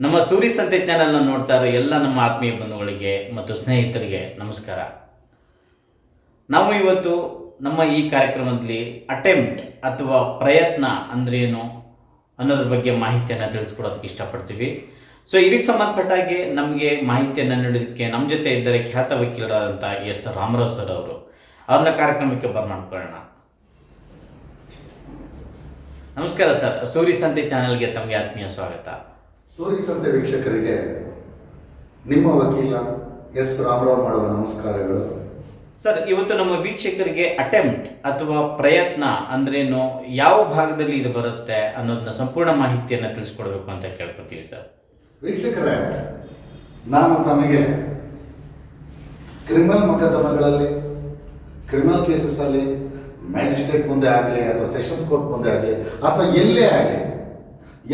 ನಮ್ಮ ಸೂರಿ ಸಂತೆ ಚಾನೆಲ್ನ ನೋಡ್ತಾ ಇರೋ ಎಲ್ಲ ನಮ್ಮ ಆತ್ಮೀಯ ಬಂಧುಗಳಿಗೆ ಮತ್ತು ಸ್ನೇಹಿತರಿಗೆ ನಮಸ್ಕಾರ. ನಾವು ಇವತ್ತು ನಮ್ಮ ಈ ಕಾರ್ಯಕ್ರಮದಲ್ಲಿ ಅಟೆಂಪ್ಟ್ ಅಥವಾ ಪ್ರಯತ್ನ ಅಂದ್ರೇನು ಅನ್ನೋದ್ರ ಬಗ್ಗೆ ಮಾಹಿತಿಯನ್ನು ತಿಳಿಸ್ಕೊಡೋದಕ್ಕೆ ಇಷ್ಟಪಡ್ತೀವಿ. ಸೊ ಇದಕ್ಕೆ ಸಂಬಂಧಪಟ್ಟ ಹಾಗೆ ನಮಗೆ ಮಾಹಿತಿಯನ್ನು ನೀಡೋದಕ್ಕೆ ನಮ್ಮ ಜೊತೆ ಇದ್ದರೆ ಖ್ಯಾತ ವಕೀಲರಾದಂಥ ಎಸ್. ರಾಮರಾವ್ ಸರ್ ಅವರು. ಅವ್ರನ್ನ ಕಾರ್ಯಕ್ರಮಕ್ಕೆ ಬರ್ಮಾಡ್ಕೊಳ್ಳೋಣ. ನಮಸ್ಕಾರ ಸರ್ ಸೂರಿ ಸಂತೆ ಚಾನೆಲ್ಗೆ ತಮಗೆ ಆತ್ಮೀಯ ಸ್ವಾಗತ. ಸೂರಿ ಸಂತೆ ವೀಕ್ಷಕರಿಗೆ ನಿಮ್ಮ ವಕೀಲ ಎಸ್ ರಾಮರಾವ್ ಮಾಡುವ ನಮಸ್ಕಾರಗಳು. ಸರ್ ಇವತ್ತು ನಮ್ಮ ವೀಕ್ಷಕರಿಗೆ ಅಟೆಂಪ್ಟ್ ಅಥವಾ ಪ್ರಯತ್ನ ಅಂದ್ರೇನು ಯಾವ ಭಾಗದಲ್ಲಿ ಇದು ಬರುತ್ತೆ ಅನ್ನೋದನ್ನ ಸಂಪೂರ್ಣ ಮಾಹಿತಿಯನ್ನು ತಿಳಿಸ್ಕೊಡ್ಬೇಕು ಅಂತ ಕೇಳ್ಕೊತೀವಿ ಸರ್. ವೀಕ್ಷಕರೇ ನಾನು ತಮಗೆ ಕ್ರಿಮಿನಲ್ ಮೊಕದ್ದಮೆಗಳಲ್ಲಿ ಕ್ರಿಮಿನಲ್ ಕೇಸಸ್ಸಲ್ಲಿ ಮ್ಯಾಜಿಸ್ಟ್ರೇಟ್ ಮುಂದೆ ಆಗಲಿ ಅಥವಾ ಸೆಷನ್ಸ್ ಕೋರ್ಟ್ ಮುಂದೆ ಆಗಲಿ ಅಥವಾ ಎಲ್ಲೇ ಆಗಲಿ,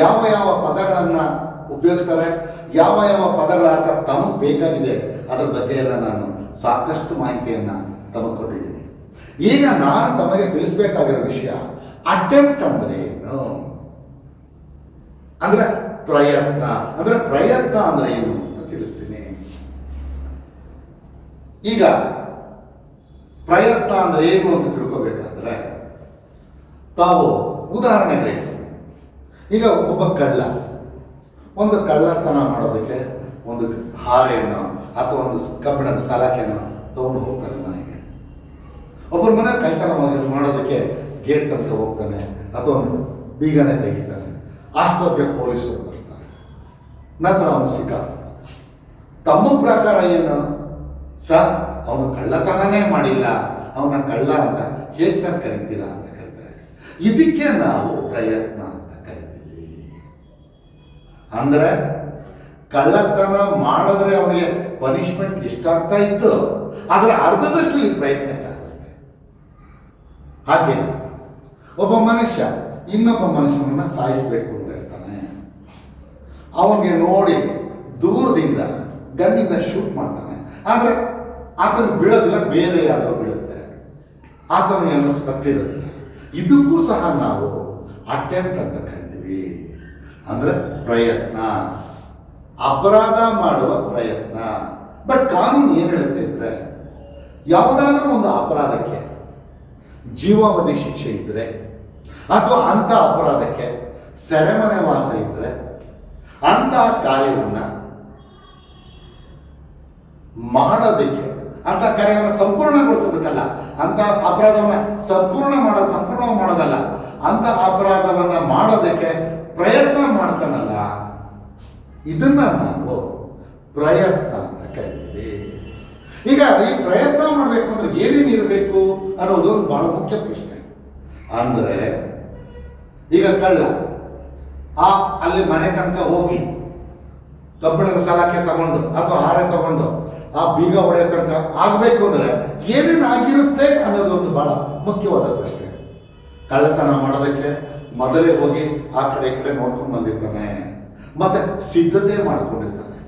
ಯಾವ ಯಾವ ಪದಗಳನ್ನು ಉಪಯೋಗಿಸ್ತಾರೆ, ಯಾವ ಯಾವ ಪದಗಳ ಅರ್ಥ ತಮಗೆ ಬೇಕಾಗಿದೆ, ಅದರ ಬಗ್ಗೆ ಎಲ್ಲ ನಾನು ಸಾಕಷ್ಟು ಮಾಹಿತಿಯನ್ನು ತಮಗೆ ಕೊಟ್ಟಿದ್ದೀನಿ. ಈಗ ನಾನು ತಮಗೆ ತಿಳಿಸಬೇಕಾಗಿರೋ ವಿಷಯ ಅಟೆಂಪ್ಟ್ ಅಂದ್ರೆ ಏನು? ಅಂದ್ರೆ ಪ್ರಯತ್ನ. ಅಂದ್ರೆ ಪ್ರಯತ್ನ ಅಂದ್ರೆ ಏನು ಅಂತ ತಿಳಿಸ್ತೀನಿ. ಈಗ ಪ್ರಯತ್ನ ಅಂದ್ರೆ ಏನು ಅಂತ ತಿಳ್ಕೊಬೇಕಾದ್ರೆ, ತಾವು ಉದಾಹರಣೆ ಹೇಳ್ತೀನಿ ಈಗ ಒಬ್ಬ ಕಳ್ಳ, ಒಂದು ಕಳ್ಳತನ ಮಾಡೋದಕ್ಕೆ ಒಂದು ಹಾರೆಯನ್ನು ಅಥವಾ ಒಂದು ಕಬ್ಬಿಣದ ಸಲಾಕೆಯನ್ನು ತಗೊಂಡು ಹೋಗ್ತಾನೆ ಮನೆಗೆ. ಒಬ್ಬರ ಮನೆ ಕೈತನ ಮಾಡಿ- ಮಾಡೋದಕ್ಕೆ ಗೇಟ್ ತನಕ ಹೋಗ್ತಾನೆ, ಅಥವಾ ಬೀಗನೆ ತೆಗಿತಾನೆ. ಆಸ್ಪತ್ರೆ ಪೊಲೀಸರು ಬರ್ತಾರೆ. ನಂತರ ಅವನು ಸಿಕ್ಕ ತಮ್ಮ ಪ್ರಕಾರ ಏನು? ಸರ್, ಅವನು ಕಳ್ಳತನನೇ ಮಾಡಿಲ್ಲ. ಅವನ ಕಳ್ಳ ಅಂತ ಹೇಗೆ ಸರ್ ಕರಿತೀರಾ ಅಂತ ಕರೀತಾರೆ. ಇದಕ್ಕೆ ನಾವು ಪ್ರಯತ್ನ ಅಂತ ಕರಿತೀವಿ. ಅಂದ್ರೆ ಕಳ್ಳತನ ಮಾಡಿದ್ರೆ ಅವನಿಗೆ ಪನಿಷ್ಮೆಂಟ್ ಎಷ್ಟಾಗ್ತಾ ಇತ್ತು? ಅದರ ಅರ್ಧದಷ್ಟು ಈ ಪ್ರಯತ್ನಕ್ಕಾಗುತ್ತೆ ಹಾಗೆ ಒಬ್ಬ ಮನುಷ್ಯ ಇನ್ನೊಬ್ಬ ಮನುಷ್ಯನನ್ನ ಸಾಯಿಸಬೇಕು ಅಂತ ಇರ್ತಾನೆ ಅವನಿಗೆ ನೋಡಿ ದೂರದಿಂದ ಗನ್ನಿಂದ ಶೂಟ್ ಮಾಡ್ತಾನೆ. ಆದರೆ ಆತನ ಬೀಳೋದಿಲ್ಲ, ಬೇರೆ ಯಾರೋ ಬೀಳುತ್ತೆ. ಆತನ ಏನೋ ಸತ್ತಿರೋದಿಲ್ಲ. ಇದಕ್ಕೂ ಸಹ ನಾವು ಅಟೆಂಪ್ಟ್ ಅಂತ ಕರಿತೀವಿ. ಅಂದ್ರೆ ಪ್ರಯತ್ನ. ಅಪರಾಧ ಮಾಡುವ ಪ್ರಯತ್ನ. ಬಟ್ ಕಾನೂನು ಏನು ಹೇಳುತ್ತೆ ಅಂದ್ರೆ, ಯಾವುದಾದ್ರೂ ಒಂದು ಅಪರಾಧಕ್ಕೆ, ಜೀವಾವಧಿ ಶಿಕ್ಷೆ ಇದ್ದರೆ ಅಥವಾ ಅಂತ ಅಪರಾಧಕ್ಕೆ ಸೆರೆಮನೆ ವಾಸ ಇದ್ದರೆ ಅಂಥ ಕಾರ್ಯವನ್ನ ಮಾಡೋದಕ್ಕೆ, ಅಂತ ಕಾರ್ಯವನ್ನು ಸಂಪೂರ್ಣಗೊಳಿಸಬೇಕಲ್ಲ, ಅಂತ ಅಪರಾಧವನ್ನ ಸಂಪೂರ್ಣ ಮಾಡ ಸಂಪೂರ್ಣ ಮಾಡೋದಲ್ಲ, ಅಂತ ಅಪರಾಧವನ್ನ ಮಾಡೋದಕ್ಕೆ ಪ್ರಯತ್ನ ಮಾಡ್ತಾನಲ್ಲ, ಇದನ್ನ ನಾವು ಪ್ರಯತ್ನ ಅಂತ ಕರಿತೀವಿ. ಈಗ ಈ ಪ್ರಯತ್ನ ಮಾಡಬೇಕು ಅಂದ್ರೆ ಏನೇನು ಇರಬೇಕು ಅನ್ನೋದು ಒಂದು ಬಹಳ ಮುಖ್ಯ ಪ್ರಶ್ನೆ. ಅಂದ್ರೆ, ಈಗ ಕಳ್ಳ, ಆ, ಅಲ್ಲಿ ಮನೆ ತನಕ ಹೋಗಿ, ಕಬ್ಬಿಣದ ಸಲಾಕೆ ತಗೊಂಡು, ಅಥವಾ ಹಾರೆ ತಗೊಂಡು ಆ ಬೀಗ ಹೊಡೆಯೋ ತನಕ ಆಗಬೇಕು ಅಂದರೆ ಏನೇನು ಆಗಿರುತ್ತೆ ಅನ್ನೋದು ಒಂದು ಬಹಳ ಮುಖ್ಯವಾದ ಪ್ರಶ್ನೆ. ಕಳ್ಳತನ ಮಾಡೋದಕ್ಕೆ ಮೊದಲೇ ಹೋಗಿ ಆ ಕಡೆ ಈ ಕಡೆ ನೋಡ್ಕೊಂಡು ಬಂದಿರ್ತಾನೆ. ಮತ್ತೆ ಸಿದ್ಧತೆ ಮಾಡ್ಕೊಂಡಿರ್ತಾನೆ.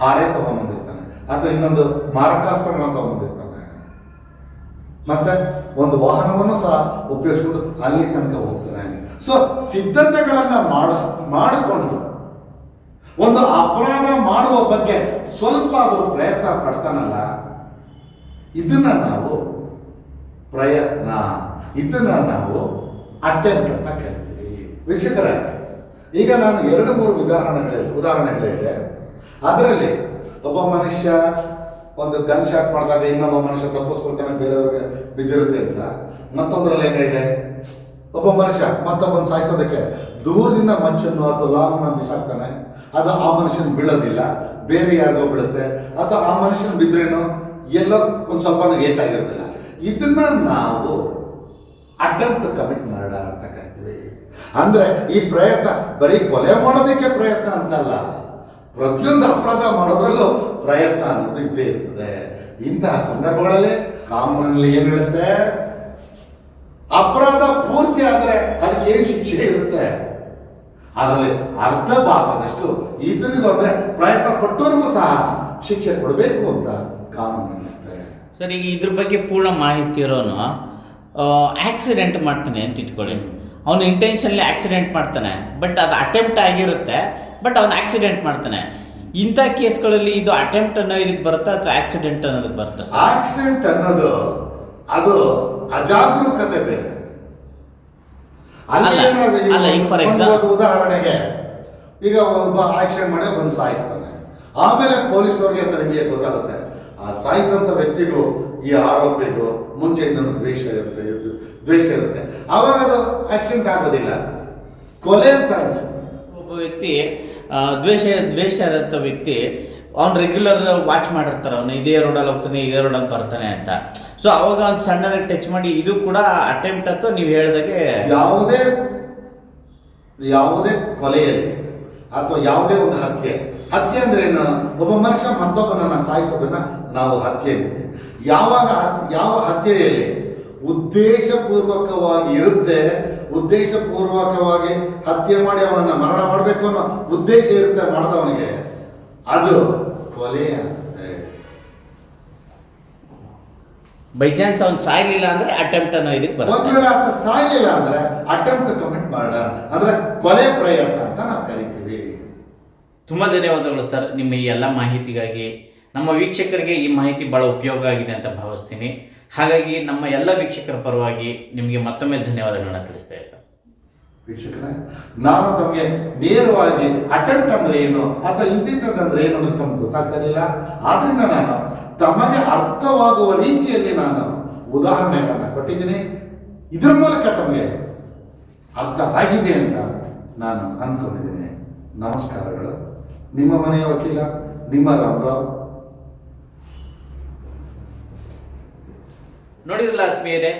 ಹಾರೆ ತಗೊಂಡ್ಬಂದಿರ್ತಾನೆ ಅಥವಾ ಇನ್ನೊಂದು ಮಾರಕಾಸ್ತ್ರಗಳನ್ನ ತಗೊಂಡ್ಬಂದಿರ್ತಾನೆ ಮತ್ತೆ ಒಂದು ವಾಹನವನ್ನು ಸಹ ಉಪಯೋಗಿಸ್ಕೊಂಡು ಅಲ್ಲಿ ತನಕ ಹೋಗ್ತಾನೆ. ಸೊ ಸಿದ್ಧತೆಗಳನ್ನ ಮಾಡಿಸ್, ಮಾಡಿಕೊಂಡು ಒಂದು ಅಪರಾಧ ಮಾಡುವ ಬಗ್ಗೆ ಸ್ವಲ್ಪ ಆದರೂ ಪ್ರಯತ್ನ ಪಡ್ತಾನಲ್ಲ, ಇದನ್ನ ನಾವು ಪ್ರಯತ್ನ, ಇದನ್ನ ನಾವು ಅಟೆಂಪ್ಟ್ ಅಂತ ಕರಿತೀವಿ. ವೀಕ್ಷಕರೇ, ಈಗ ನಾನು ಎರಡು ಮೂರು ಉದಾಹರಣೆಗಳ ಉದಾಹರಣೆಗಳಿದೆ ಅದರಲ್ಲಿ ಒಬ್ಬ ಮನುಷ್ಯ ಒಂದು ಗನ್ ಶಾಟ್ ಮಾಡಿದಾಗ ಇನ್ನೊಬ್ಬ ಮನುಷ್ಯ ತಪ್ಪಿಸ್ಕೊಳ್ತಾನೆ, ಬೇರೆಯವ್ರಿಗೆ ಬಿದ್ದಿರುತ್ತೆ ಅಂತ. ಮತ್ತೊಂದರಲ್ಲಿ ಏನಿದೆ? ಒಬ್ಬ ಮನುಷ್ಯ ಮತ್ತೊಬ್ಬನ ಸಾಯಿಸೋದಕ್ಕೆ ದೂರದಿಂದ ಮಂಚನ್ನು ಅಥವಾ ಲಾಂಗ್ನ ಬಿಸಾಕ್ತಾನೆ, ಅದು ಆ ಮನುಷ್ಯನ ಬೀಳೋದಿಲ್ಲ, ಬೇರೆ ಯಾರಿಗೋ ಬೀಳುತ್ತೆ. ಅಥವಾ ಆ ಮನುಷ್ಯನ ಬಿದ್ದರೇನು ಎಲ್ಲ ಒಂದು ಸ್ವಲ್ಪ ಏಟಾಗಿರೋದಿಲ್ಲ. ಇದನ್ನ ನಾವು ಅಟೆಂಪ್ಟ್ ಕಮಿಟ್ ಮರ್ಡರ್ ಅಂತ ಕರಿತೀವಿ. ಅಂದ್ರೆ ಈ ಪ್ರಯತ್ನ, ಬರೀ ಕೊಲೆ ಮಾಡೋದಕ್ಕೆ ಪ್ರಯತ್ನ ಅಂತಲ್ಲ. ಪ್ರತಿಯೊಂದು ಅಪರಾಧ ಮಾಡೋದ್ರಲ್ಲೂ ಪ್ರಯತ್ನ ಅನ್ನೋದು ಇದ್ದೇ ಇರ್ತದೆ. ಇಂತಹ ಸಂದರ್ಭಗಳಲ್ಲಿ ಕಾಮನಲ್ಲಿ ಏನು ಹೇಳುತ್ತೆ? ಅಪರಾಧ ಪೂರ್ತಿ ಆದ್ರೆ ಅದಕ್ಕೆ ಏನು ಶಿಕ್ಷೆ ಇರುತ್ತೆ? ಅದರಲ್ಲಿ ಅರ್ಧ ಭಾಗದಷ್ಟು ಇದನಿಗೂ ಅಂದ್ರೆ ಪ್ರಯತ್ನ ಪಟ್ಟವ್ರಿಗೂ ಸಹ ಶಿಕ್ಷೆ ಕೊಡಬೇಕು ಅಂತ ಕಾನೂನು ಸರ್ ಈಗ ಇದ್ರ ಬಗ್ಗೆ ಪೂರ್ಣ ಮಾಹಿತಿ ಇರೋನು ಆಕ್ಸಿಡೆಂಟ್ ಮಾಡ್ತಾನೆ ಅಂತ ಇಟ್ಕೊಳ್ಳಿ. ಅವನು ಇಂಟೆನ್ಷನ್ಲಿ ಆಕ್ಸಿಡೆಂಟ್ ಮಾಡ್ತಾನೆ ಬಟ್ ಅದು ಅಟೆಂಪ್ಟ್ ಆಗಿರುತ್ತೆ ಬಟ್ ಅವನು ಆಕ್ಸಿಡೆಂಟ್ ಮಾಡ್ತಾನೆ. ಇಂಥ ಕೇಸ್ಗಳಲ್ಲಿ ಇದು ಅಟೆಂಪ್ಟ್ ಅನ್ನೋ ಇದಕ್ಕೆ ಬರುತ್ತಾ ಅಥವಾ ಆಕ್ಸಿಡೆಂಟ್ ಅನ್ನೋದಕ್ಕೆ ಬರುತ್ತಾ ಆಕ್ಸಿಡೆಂಟ್ ಅನ್ನೋದು ಅದು ಅಜಾಗರೂಕತೆ ಬೇರೆ. ಅಲ್ಲಿ ಈಗ for ಒಂದು ಉದಾಹರಣೆಗೆ ಈಗ ಒಬ್ಬ ಆಕ್ಸಿಡೆಂಟ್ ಮಾಡಿ ಒಬ್ಬನು ಸಾಯಿಸ್ತಾನೆ. ಆಮೇಲೆ ಪೊಲೀಸವ್ರಿಗೆ ನಿಮಗೆ ಗೊತ್ತಾಗುತ್ತೆ. ಆ ಸಾಯಿಸಿದಂಥ ವ್ಯಕ್ತಿಗೂ ಈ ಆರೋಪಿಗೂ ಮುಂಚೆಯಿಂದ ದ್ವೇಷ ಇರುತ್ತೆ ದ್ವೇಷ ಇರುತ್ತೆ. ಆವಾಗ ಅದು ಆಕ್ಸಿಡೆಂಟ್ ಆಗೋದಿಲ್ಲ. ಕೊಲೆ ಅಂತ ಅನ್ಸುತ್ತೆ. ಒಬ್ಬ ವ್ಯಕ್ತಿ ದ್ವೇಷ ದ್ವೇಷ ಇರೋಂಥ ವ್ಯಕ್ತಿ ಅವ್ನು ರೆಗ್ಯುಲರ್ ವಾಚ್ ಮಾಡಿರ್ತಾರೆ. ಅವನು ಇದೇ ರೋಡಲ್ಲಿ ಹೋಗ್ತಾನೆ, ಇದೇ ರೋಡಲ್ಲಿ ಬರ್ತಾನೆ ಅಂತ. ಸೊ ಅವಾಗ ಅವ್ನು ಸಣ್ಣದಾಗಿ ಟಚ್ ಮಾಡಿ ಇದು ಕೂಡ ಅಟೆಂಪ್ಟ್ ಅಥವಾ ನೀವು ಹೇಳಿದಾಗೆ ಯಾವುದೇ ಯಾವುದೇ ಕೊಲೆಯಲ್ಲಿ ಅಥವಾ ಯಾವುದೇ ಒಂದು ಹತ್ಯೆ ಹತ್ಯೆ ಅಂದ್ರೆ ಏನು? ಒಬ್ಬ ಮನುಷ್ಯ ಮತ್ತೊಬ್ಬನನ್ನ ಸಾಯಿಸೋದನ್ನ ನಾವು ಹತ್ಯೆ ಯಾವಾಗ ಯಾವ ಹತ್ಯೆಯಲ್ಲಿ ಉದ್ದೇಶಪೂರ್ವಕವಾಗಿ ಇರುತ್ತೆ, ಉದ್ದೇಶಪೂರ್ವಕವಾಗಿ ಹತ್ಯೆ ಮಾಡಿ ಅವನನ್ನ ಮರಣ ಮಾಡಬೇಕು ಅನ್ನೋ ಉದ್ದೇಶ ಇರುತ್ತೆ ಮಾಡಿದವನಿಗೆ ಅದು ಕೊಲೆ ಬೈ ಚಾನ್ಸ್ ಅವ್ನು ಸಾಯ್ಲಿಲ್ಲ ಅಂದ್ರೆ ಅಟೆಂಪ್ಟ್ ಅನ್ನೋ ಇದಕ್ಕೆ ಒಂದು ಬರುತ್ತೆ ವೇಳೆ ಆತ ಸಾಯ್ಲಿಲ್ಲ ಅಂದ್ರೆ ಅಟೆಂಪ್ಟ್ ಕಮಿಟ್ ಮರ್ಡರ್ ಅಂದ್ರೆ ಕೊಲೆ ಪ್ರಯತ್ನ ಅಂತ ನಾವು ಕರಿತೀವಿ. ತುಂಬಾ ಧನ್ಯವಾದಗಳು ಸರ್ ನಿಮ್ಮ ಈ ಎಲ್ಲ ಮಾಹಿತಿಗಾಗಿ. ನಮ್ಮ ವೀಕ್ಷಕರಿಗೆ ಈ ಮಾಹಿತಿ ಭಾಳ ಉಪಯೋಗ ಆಗಿದೆ ಅಂತ ಭಾವಿಸ್ತೀನಿ. ಹಾಗಾಗಿ ನಮ್ಮ ಎಲ್ಲ ವೀಕ್ಷಕರ ಪರವಾಗಿ ನಿಮಗೆ ಮತ್ತೊಮ್ಮೆ ಧನ್ಯವಾದಗಳನ್ನ ತಿಳಿಸ್ತೇವೆ ಸರ್. ವೀಕ್ಷಕರೇ, ನಾನು ತಮಗೆ ನೇರವಾಗಿ ಅಟೆಂಪ್ಟ್ ಅಂದ್ರೆ ಏನು ಅಥವಾ ಇಂತಿಂತಂದ್ರೆ ಏನು ಅನ್ನೋದು ತಮ್ಗೆ ಗೊತ್ತಾಗ್ತಿರಲಿಲ್ಲ ಆದ್ರಿಂದ ನಾನು ತಮಗೆ ಅರ್ಥವಾಗುವ ರೀತಿಯಲ್ಲಿ ನಾನು ಉದಾಹರಣೆಗಳನ್ನು ಕೊಟ್ಟಿದ್ದೀನಿ. ಇದರ ಮೂಲಕ ತಮಗೆ ಅರ್ಥ ಆಗಿದೆ ಅಂತ ನಾನು ಅಂದ್ಕೊಂಡಿದ್ದೀನಿ ನಮಸ್ಕಾರಗಳು. ನಿಮ್ಮ ಮನೆಯ ವಕೀಲ, ನಿಮ್ಮ ರಾಮರಾವ್ ನೋಡಿದ್ರಲ್ಲ ಆತ್ಮೀಯರೇ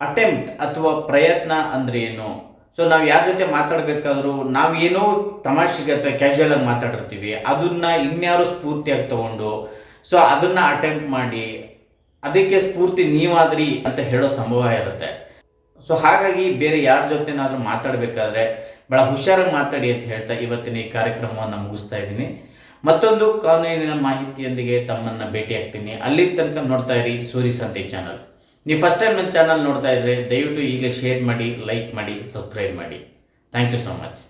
ಅಟೆಂಪ್ಟ್ ಅಥವಾ ಪ್ರಯತ್ನ ಅಂದ್ರೆ ಏನು? ಸೊ ನಾವು ಯಾರ ಜೊತೆ ಮಾತಾಡಬೇಕಾದ್ರೂ ನಾವು ಏನೋ ತಮಾಷೆಗೆ ಅಥವಾ ಕ್ಯಾಶುವಲ್ ಆಗಿ ಮಾತಾಡಿರ್ತೀವಿ, ಅದನ್ನ ಇನ್ಯಾರು ಸ್ಫೂರ್ತಿಯಾಗಿ ತಗೊಂಡು ಸೊ ಅದನ್ನ ಅಟೆಂಪ್ಟ್ ಮಾಡಿ, ಅದಕ್ಕೆ ಸ್ಫೂರ್ತಿ ನೀವಾದ್ರಿ ಅಂತ ಹೇಳೋ ಸಂಭವ ಇರುತ್ತೆ. ಸೊ ಹಾಗಾಗಿ ಬೇರೆ ಯಾರ ಜೊತೆನಾದರೂ ಮಾತಾಡಬೇಕಾದ್ರೆ ಭಾಳ ಹುಷಾರಾಗಿ ಮಾತಾಡಿ ಅಂತ ಹೇಳ್ತಾ ಇವತ್ತಿನ ಈ ಕಾರ್ಯಕ್ರಮವನ್ನು ಮುಗಿಸ್ತಾ ಇದ್ದೀನಿ. ಮತ್ತೊಂದು ಕಾನೂನಿನ ಮಾಹಿತಿಯೊಂದಿಗೆ ತಮ್ಮನ್ನು ಭೇಟಿ ಆಗ್ತೀನಿ ಅಲ್ಲಿ ತನಕ ನೋಡ್ತಾ ಇರಿ ಸೂರಿ ಸಂತೆ ಚಾನಲ್. ನೀವು ಫಸ್ಟ್ ಟೈಮ್ ನನ್ನ ಚಾನಲ್ ನೋಡ್ತಾ ಇದ್ರೆ ದಯವಿಟ್ಟು ಈಗಲೇ ಶೇರ್ ಮಾಡಿ ಲೈಕ್ ಮಾಡಿ ಸಬ್ಸ್ಕ್ರೈಬ್ ಮಾಡಿ. Thank you so much